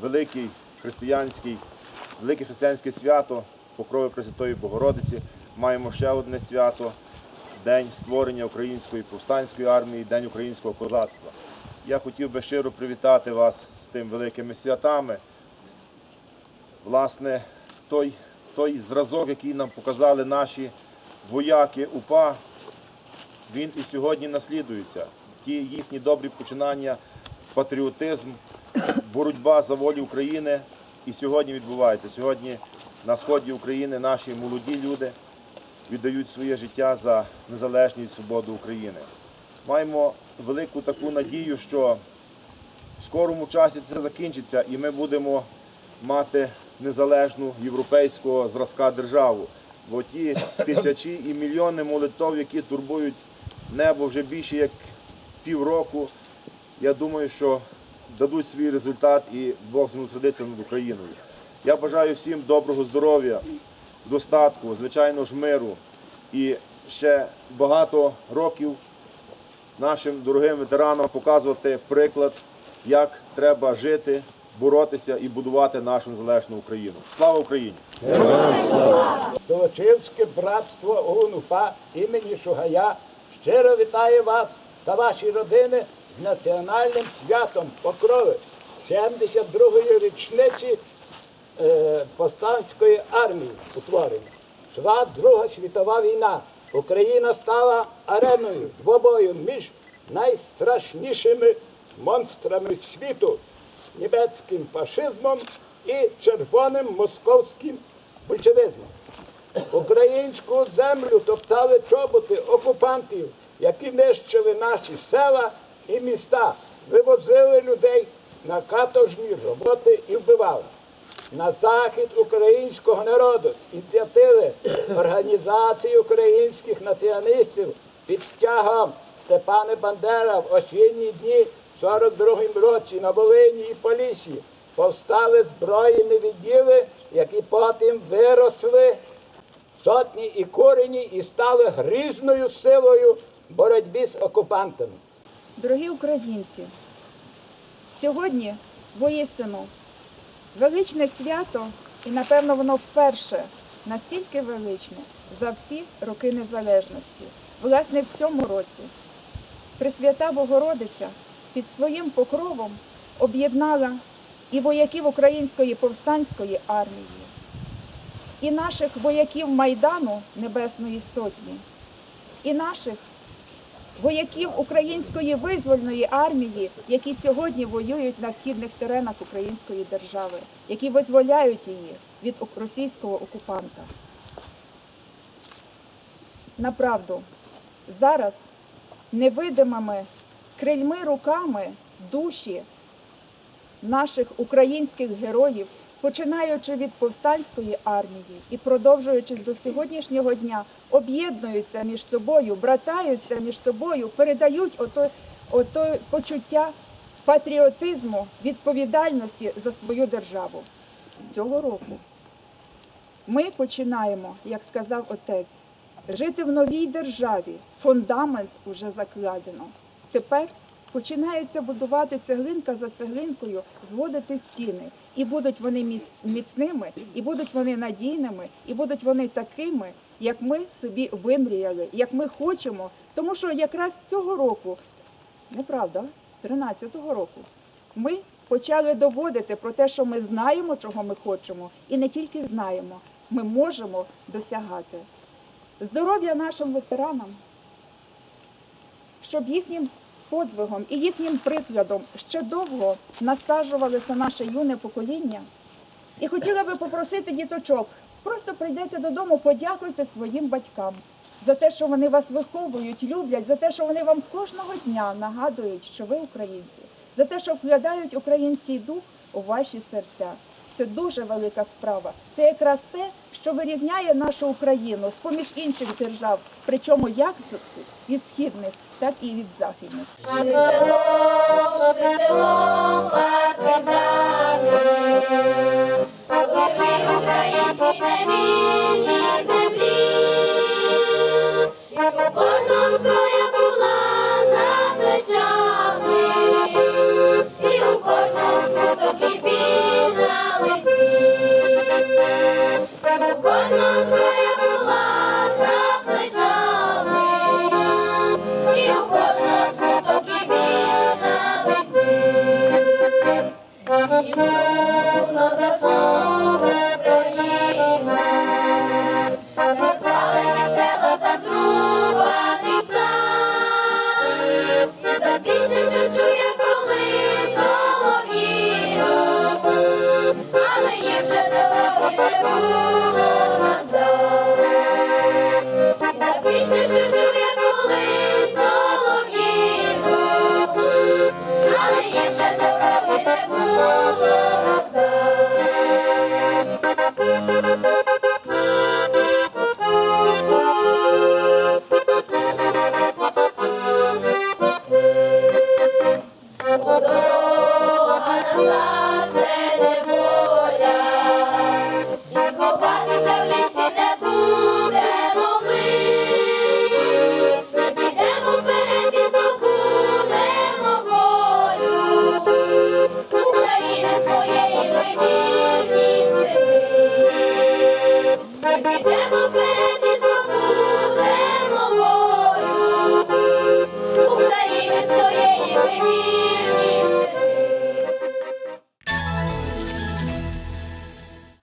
великий християнський, велике християнське свято Покрови Пресвятої Богородиці. Маємо ще одне свято День створення Української повстанської армії, День українського козацтва. Я хотів би щиро привітати вас з тим великими святами. Власне, той, той зразок, який нам показали наші вояки УПА, він і сьогодні наслідується. Ті їхні добрі починання, патріотизм, боротьба за волю України і сьогодні відбувається. Сьогодні на сході України наші молоді люди віддають своє життя за незалежність свободу України. Маємо велику таку надію, що в скорому часі це закінчиться і ми будемо мати незалежну європейського зразка державу. Бо ті тисячі і мільйони молитов, які турбують небо вже більше як півроку, я думаю, що дадуть свій результат і Бог змилосердиться над Україною. Я бажаю всім доброго здоров'я, достатку, звичайно ж миру і ще багато років нашим дорогим ветеранам показувати приклад, як треба жити, боротися і будувати нашу незалежну Україну. Слава Україні! Золочівське братство ОУН-УПА імені Шугая щиро вітає вас та ваші родини національним святом Покрови 72-ї річниці е, повстанської армії утворення. Шла Друга світова війна. Україна стала ареною двобою між найстрашнішими монстрами світу німецьким фашизмом і червоним московським большевизмом. Українську землю топтали чоботи окупантів, які нищили наші села і міста, вивозили людей на каторжні роботи і вбивали. На захід українського народу ініціативи організації українських націоналістів під стягом Степана Бандера в осінні дні в 42-му році на Волині і Полісі повстали збройні відділи, які потім виросли сотні і корені і стали грізною силою боротьбі з окупантами. Дорогі українці, сьогодні воістину величне свято, і напевно воно вперше настільки величне за всі роки незалежності. Власне, в цьому році Пресвята Богородиця під своїм покровом об'єднала і вояків Української повстанської армії, і наших вояків Майдану Небесної Сотні, і наших вояків Української визвольної армії, які сьогодні воюють на східних теренах Української держави, які визволяють її від російського окупанта. Направду, зараз невидимими крильми руками душі наших українських героїв, починаючи від повстанської армії і продовжуючи до сьогоднішнього дня, об'єднуються між собою, братаються між собою, передають ото, ото почуття патріотизму, відповідальності за свою державу. З цього року ми починаємо, як сказав отець, жити в новій державі. Фундамент вже закладено. Тепер починається будувати цеглинка за цеглинкою, зводити стіни. І будуть вони міцними, і будуть вони надійними, і будуть вони такими, як ми собі вимріяли, як ми хочемо. Тому що якраз цього року, неправда, з 13-го року, ми почали доводити про те, що ми знаємо, чого ми хочемо, і не тільки знаємо, ми можемо досягати. Здоров'я нашим ветеранам, щоб їхнім подвигом і їхнім прикладом ще довго настажувалося наше юне покоління. І хотіла би попросити діточок, просто прийдете додому, подякуйте своїм батькам за те, що вони вас виховують, люблять, за те, що вони вам кожного дня нагадують, що ви українці, за те, що вкладають український дух у ваші серця. Це дуже велика справа. Це якраз те, що вирізняє нашу Україну з поміж інших держав, причому як від східних, так і від західних. Село, село, Йдемо вперед і здобудемо України своєї вимі.